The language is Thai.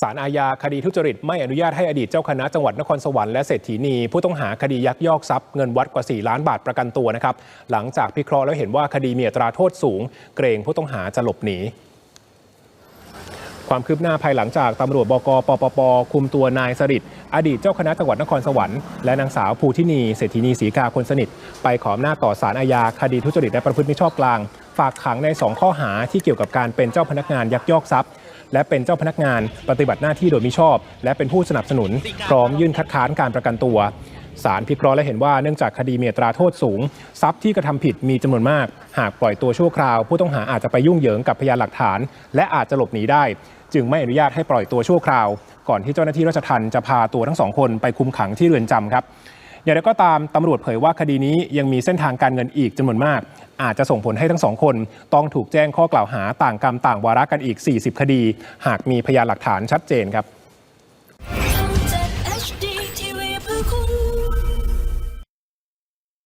ศาลอาญาคดีทุจริตไม่อนุญาตให้อดีตเจ้าคณะจังหวัดนครสวรรค์และเศรษฐีนี ผู้ต้องหาคดียักยอกทรัพย์เงินวัดกว่า 4 ล้านบาทประกันตัวนะครับ หลังจากพิเคราะห์แล้วเห็นว่าคดีมีอัตราโทษสูง เกรงผู้ต้องหาจะหลบหนีความคืบหน้าภายหลังจากตำรวจบกปปป คุมตัวนายสริตอดีตเจ้าคณะจังหวัดนครสวรรค์และนางสาวภูทินีเศรษฐีนีศรีกาคนสนิท ไปขออำนาจต่อศาลอาญาคดีทุจริตและประพฤติมิชอบกลาง ฝากขังใน 2 ข้อหาที่เกี่ยวกับการเป็นเจ้าพนักงานยักยอกทรัพย์ และเป็นเจ้าพนักงานปฏิบัติหน้าที่โดยมิชอบ และเป็นผู้สนับสนุน พร้อมยื่นคัดค้านการประกันตัวศาลพิเคราะห์และเห็นว่าเนื่องจากคดีมีอัตราโทษสูง ทรัพย์ที่กระทำผิดมีจำนวนมาก หากปล่อยตัวชั่วคราว ผู้ต้องหาอาจจะไปยุ่งเหยิงกับพยานหลักฐาน และอาจจะหลบหนีได้ จึงไม่อนุญาตให้ปล่อยตัวชั่วคราว ก่อนที่เจ้าหน้าที่ราชทัณฑ์จะพาตัวทั้งสองคนไปคุมขังที่เรือนจำครับ อย่างไรก็ตามตำรวจเผยว่าคดีนี้ยังมีเส้นทางการเงินอีกจำนวนมาก อาจจะส่งผลให้ทั้งสองคน ต้องถูกแจ้งข้อกล่าวหาต่างกรรมต่างวาระกันอีก 40 คดี หากมีพยานหลักฐานชัดเจนครับ